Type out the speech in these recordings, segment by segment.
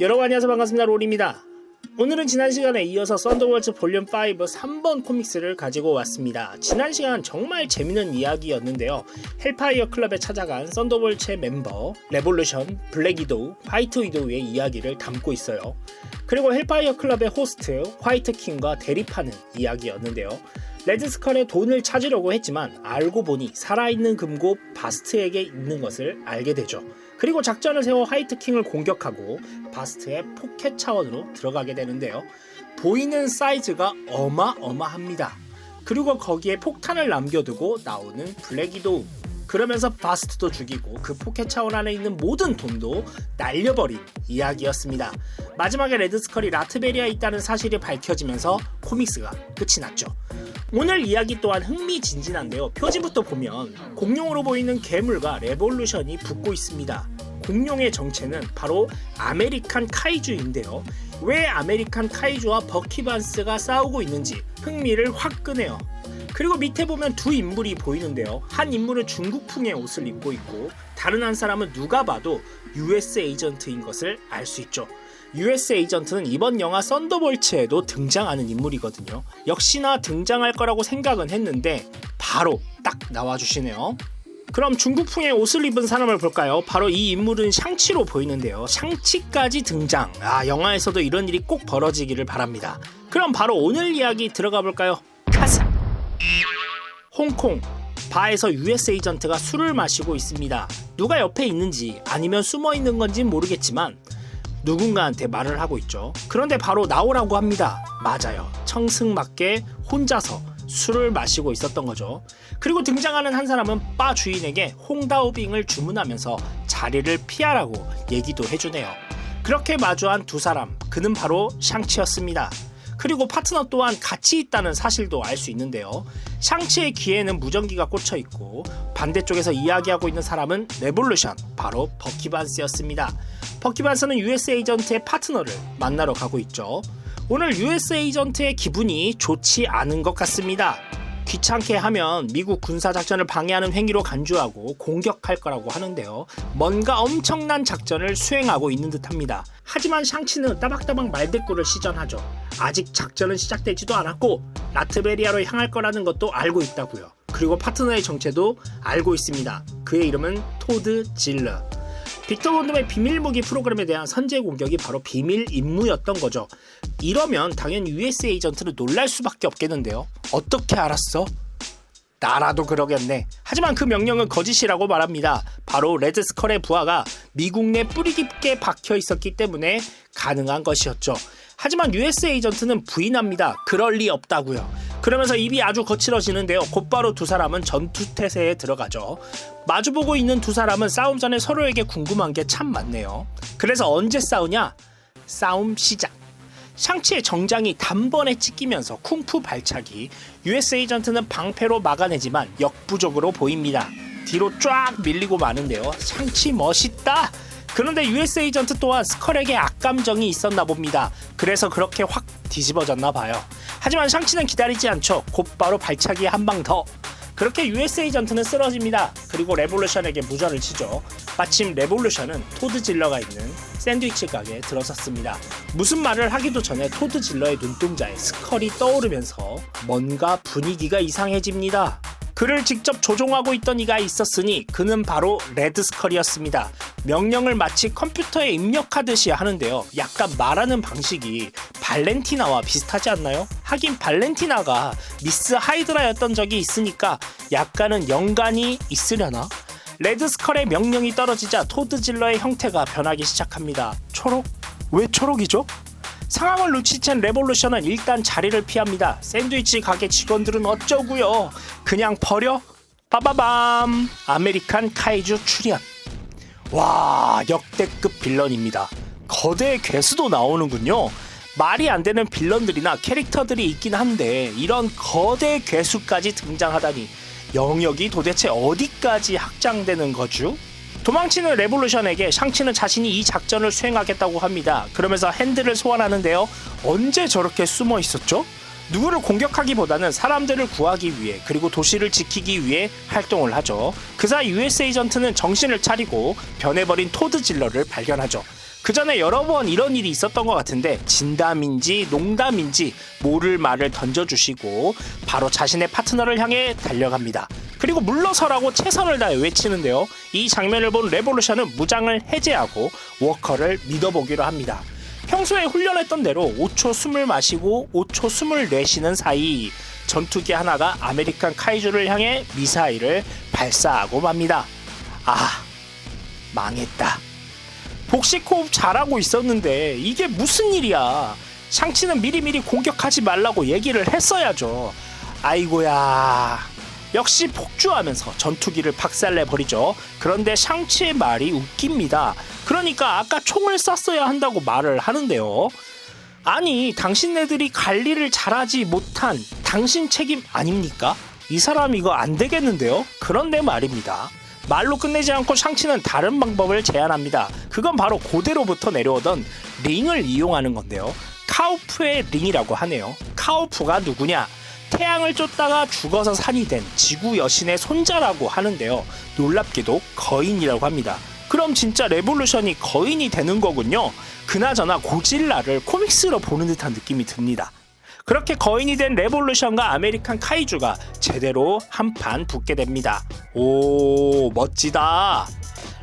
여러분 안녕하세요. 반갑습니다. 롤입니다. 오늘은 지난 시간에 이어서 썬더월즈 볼륨 5 3번 코믹스를 가지고 왔습니다. 지난 시간 정말 재밌는 이야기였는데요. 헬파이어 클럽에 찾아간 썬더볼츠의 멤버 레볼루션, 블랙 위도우, 화이트 위도우의 이야기를 담고 있어요. 그리고 헬파이어 클럽의 호스트 화이트 킹과 대립하는 이야기였는데요. 레드스컬의 돈을 찾으려고 했지만 알고 보니 살아있는 금고 바스트에게 있는 것을 알게 되죠. 그리고 작전을 세워 화이트킹을 공격하고 바스트의 포켓 차원으로 들어가게 되는데요. 보이는 사이즈가 어마어마합니다. 그리고 거기에 폭탄을 남겨두고 나오는 블랙이도 그러면서 바스트도 죽이고 그 포켓 차원 안에 있는 모든 돈도 날려버린 이야기였습니다. 마지막에 레드스컬이 라트베리아에 있다는 사실이 밝혀지면서 코믹스가 끝이 났죠. 오늘 이야기 또한 흥미진진한데요. 표지부터 보면 공룡으로 보이는 괴물과 레볼루션이 붙고 있습니다. 공룡의 정체는 바로 아메리칸 카이주인데요. 왜 아메리칸 카이주와 버키반스가 싸우고 있는지 흥미를 확 끄네요. 그리고 밑에 보면 두 인물이 보이는데요. 한 인물은 중국풍의 옷을 입고 있고 다른 한 사람은 누가 봐도 US 에이전트인 것을 알 수 있죠. US 에이전트는 이번 영화 썬더볼츠에도 등장하는 인물이거든요. 역시나 등장할 거라고 생각은 했는데 바로 딱 나와주시네요. 그럼 중국풍의 옷을 입은 사람을 볼까요? 바로 이 인물은 샹치로 보이는데요. 샹치까지 등장. 아, 영화에서도 이런 일이 꼭 벌어지기를 바랍니다. 그럼 바로 오늘 이야기 들어가 볼까요? 카스! 홍콩. 바에서 US 에이전트가 술을 마시고 있습니다. 누가 옆에 있는지 아니면 숨어 있는 건지 모르겠지만 누군가한테 말을 하고 있죠. 그런데 바로 나오라고 합니다. 맞아요. 청승맞게 혼자서 술을 마시고 있었던 거죠. 그리고 등장하는 한 사람은 바 주인에게 홍다오빙을 주문하면서 자리를 피하라고 얘기도 해주네요. 그렇게 마주한 두 사람, 그는 바로 샹치였습니다. 그리고 파트너 또한 같이 있다는 사실도 알 수 있는데요. 샹치의 귀에는 무전기가 꽂혀 있고 반대쪽에서 이야기하고 있는 사람은 레볼루션, 바로 버키반스였습니다. 버키반스는 US 에이전트의 파트너를 만나러 가고 있죠. 오늘 US 에이전트의 기분이 좋지 않은 것 같습니다. 귀찮게 하면 미국 군사작전을 방해하는 행위로 간주하고 공격할 거라고 하는데요. 뭔가 엄청난 작전을 수행하고 있는 듯 합니다. 하지만 샹치는 따박따박 말대꾸를 시전하죠. 아직 작전은 시작되지도 않았고 라트베리아로 향할 거라는 것도 알고 있다고요. 그리고 파트너의 정체도 알고 있습니다. 그의 이름은 토드 질러. 빅터 원덤의 비밀 무기 프로그램에 대한 선제 공격이 바로 비밀 임무였던 거죠. 이러면 당연히 US 에이전트는 놀랄 수밖에 없겠는데요. 어떻게 알았어? 나라도 그러겠네. 하지만 그 명령은 거짓이라고 말합니다. 바로 레드스컬의 부하가 미국 내 뿌리 깊게 박혀 있었기 때문에 가능한 것이었죠. 하지만 US 에이전트는 부인합니다. 그럴 리 없다고요. 그러면서 입이 아주 거칠어지는데요. 곧바로 두 사람은 전투 태세에 들어가죠. 마주보고 있는 두 사람은 싸움 전에 서로에게 궁금한 게 참 많네요. 그래서 언제 싸우냐? 싸움 시작. 샹치의 정장이 단번에 찢기면서 쿵푸 발차기. US 에이전트는 방패로 막아내지만 역부족으로 보입니다. 뒤로 쫙 밀리고 마는데요. 샹치 멋있다. 그런데 US 에이전트 또한 스컬에게 악감정이 있었나 봅니다. 그래서 그렇게 확 뒤집어졌나 봐요. 하지만 샹치는 기다리지 않죠. 곧바로 발차기 한 방 더. 그렇게 US 에이전트는 쓰러집니다. 그리고 레볼루션에게 무전을 치죠. 마침 레볼루션은 토드 질러가 있는 샌드위치 가게에 들어섰습니다. 무슨 말을 하기도 전에 토드 질러의 눈동자에 스컬이 떠오르면서 뭔가 분위기가 이상해집니다. 그를 직접 조종하고 있던 이가 있었으니 그는 바로 레드 스컬이었습니다. 명령을 마치 컴퓨터에 입력하듯이 하는데요. 약간 말하는 방식이 발렌티나와 비슷하지 않나요? 하긴 발렌티나가 미스 하이드라였던 적이 있으니까 약간은 연관이 있으려나? 레드스컬의 명령이 떨어지자 토드질러의 형태가 변하기 시작합니다. 초록? 왜 초록이죠? 상황을 눈치챈 레볼루션은 일단 자리를 피합니다. 샌드위치 가게 직원들은 어쩌고요? 그냥 버려? 빠바밤! 아메리칸 카이주 출연. 와, 역대급 빌런입니다. 거대 괴수도 나오는군요. 말이 안 되는 빌런들이나 캐릭터들이 있긴 한데 이런 거대 괴수까지 등장하다니 영역이 도대체 어디까지 확장되는 거죠? 도망치는 레볼루션에게 샹치는 자신이 이 작전을 수행하겠다고 합니다. 그러면서 핸들을 소환하는데요. 언제 저렇게 숨어 있었죠? 누구를 공격하기보다는 사람들을 구하기 위해 그리고 도시를 지키기 위해 활동을 하죠. 그사 US 에이전트는 정신을 차리고 변해버린 토드 질러를 발견하죠. 그 전에 여러 번 이런 일이 있었던 것 같은데 진담인지 농담인지 모를 말을 던져주시고 바로 자신의 파트너를 향해 달려갑니다. 그리고 물러서라고 최선을 다해 외치는데요. 이 장면을 본 레볼루션은 무장을 해제하고 워커를 믿어보기로 합니다. 평소에 훈련했던 대로 5초 숨을 마시고 5초 숨을 내쉬는 사이 전투기 하나가 아메리칸 카이주를 향해 미사일을 발사하고 맙니다. 아, 망했다. 복식 호흡 잘하고 있었는데 이게 무슨 일이야? 샹치는 미리미리 공격하지 말라고 얘기를 했어야죠. 아이고야. 역시 폭주하면서 전투기를 박살내 버리죠. 그런데 샹치의 말이 웃깁니다. 그러니까 아까 총을 쐈어야 한다고 말을 하는데요. 아니, 당신네들이 관리를 잘하지 못한 당신 책임 아닙니까? 이 사람 이거 안 되겠는데요? 그런데 말입니다. 말로 끝내지 않고 샹치는 다른 방법을 제안합니다. 그건 바로 고대로부터 내려오던 링을 이용하는 건데요. 카우프의 링이라고 하네요. 카우프가 누구냐? 태양을 쫓다가 죽어서 산이 된 지구 여신의 손자라고 하는데요. 놀랍게도 거인이라고 합니다. 그럼 진짜 레볼루션이 거인이 되는 거군요. 그나저나 고질라를 코믹스로 보는 듯한 느낌이 듭니다. 그렇게 거인이 된 레볼루션과 아메리칸 카이주가 제대로 한판 붙게 됩니다. 오, 멋지다.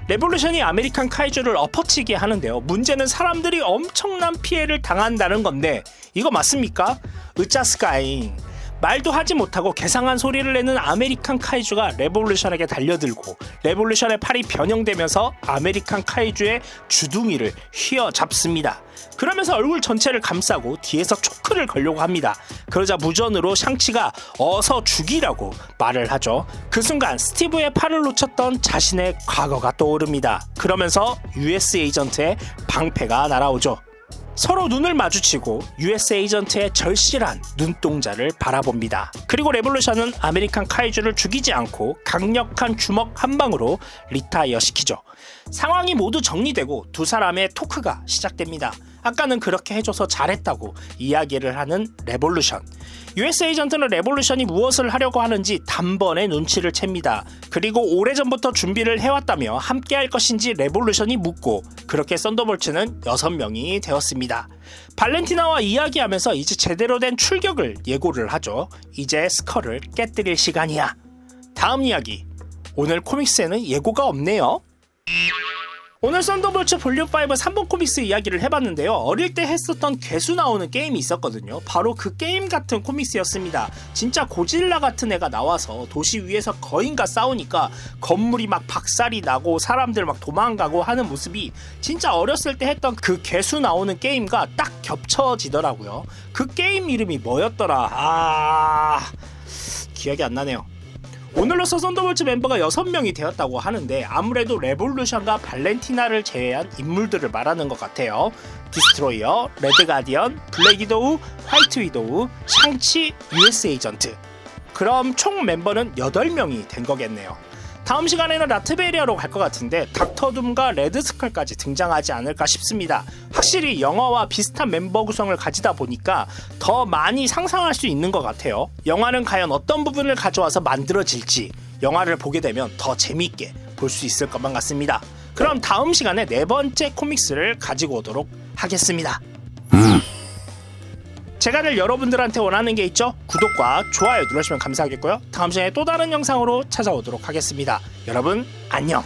레볼루션이 아메리칸 카이주를 엎어치게 하는데요. 문제는 사람들이 엄청난 피해를 당한다는 건데 이거 맞습니까? 으짜스카잉. 말도 하지 못하고 개상한 소리를 내는 아메리칸 카이주가 레볼루션에게 달려들고 레볼루션의 팔이 변형되면서 아메리칸 카이주의 주둥이를 휘어잡습니다. 그러면서 얼굴 전체를 감싸고 뒤에서 초크를 걸려고 합니다. 그러자 무전으로 샹치가 어서 죽이라고 말을 하죠. 그 순간 스티브의 팔을 놓쳤던 자신의 과거가 떠오릅니다. 그러면서 US 에이전트의 방패가 날아오죠. 서로 눈을 마주치고 US 에이전트의 절실한 눈동자를 바라봅니다. 그리고 레볼루션은 아메리칸 카이주를 죽이지 않고 강력한 주먹 한 방으로 리타이어 시키죠. 상황이 모두 정리되고 두 사람의 토크가 시작됩니다. 아까는 그렇게 해줘서 잘했다고 이야기를 하는 레볼루션. US 에이전트는 레볼루션이 무엇을 하려고 하는지 단번에 눈치를 챕니다. 그리고 오래전부터 준비를 해왔다며 함께 할 것인지 레볼루션이 묻고 그렇게 썬더볼츠는 6명이 되었습니다. 발렌티나와 이야기하면서 이제 제대로 된 출격을 예고를 하죠. 이제 스컬을 깨뜨릴 시간이야. 다음 이야기. 오늘 코믹스에는 예고가 없네요. 오늘 썬더볼츠 볼륨 5 3번 코믹스 이야기를 해봤는데요. 어릴 때 했었던 괴수 나오는 게임이 있었거든요. 바로 그 게임 같은 코믹스였습니다. 진짜 고질라 같은 애가 나와서 도시 위에서 거인과 싸우니까 건물이 막 박살이 나고 사람들 막 도망가고 하는 모습이 진짜 어렸을 때 했던 그 괴수 나오는 게임과 딱 겹쳐지더라고요. 그 게임 이름이 뭐였더라? 아 기억이 안 나네요. 오늘로서 썬더볼츠 멤버가 6명이 되었다고 하는데 아무래도 레볼루션과 발렌티나를 제외한 인물들을 말하는 것 같아요. 디스트로이어, 레드 가디언, 블랙 위도우, 화이트 위도우, 샹치, US 에이전트. 그럼 총 멤버는 8명이 된 거겠네요. 다음 시간에는 라트베리아로 갈 것 같은데 닥터둠과 레드스컬까지 등장하지 않을까 싶습니다. 확실히 영화와 비슷한 멤버 구성을 가지다 보니까 더 많이 상상할 수 있는 것 같아요. 영화는 과연 어떤 부분을 가져와서 만들어질지 영화를 보게 되면 더 재미있게 볼 수 있을 것만 같습니다. 그럼 다음 시간에 네 번째 코믹스를 가지고 오도록 하겠습니다. 제가 늘 여러분들한테 원하는 게 있죠? 구독과 좋아요 눌러주시면 감사하겠고요. 다음 시간에 또 다른 영상으로 찾아오도록 하겠습니다. 여러분 안녕.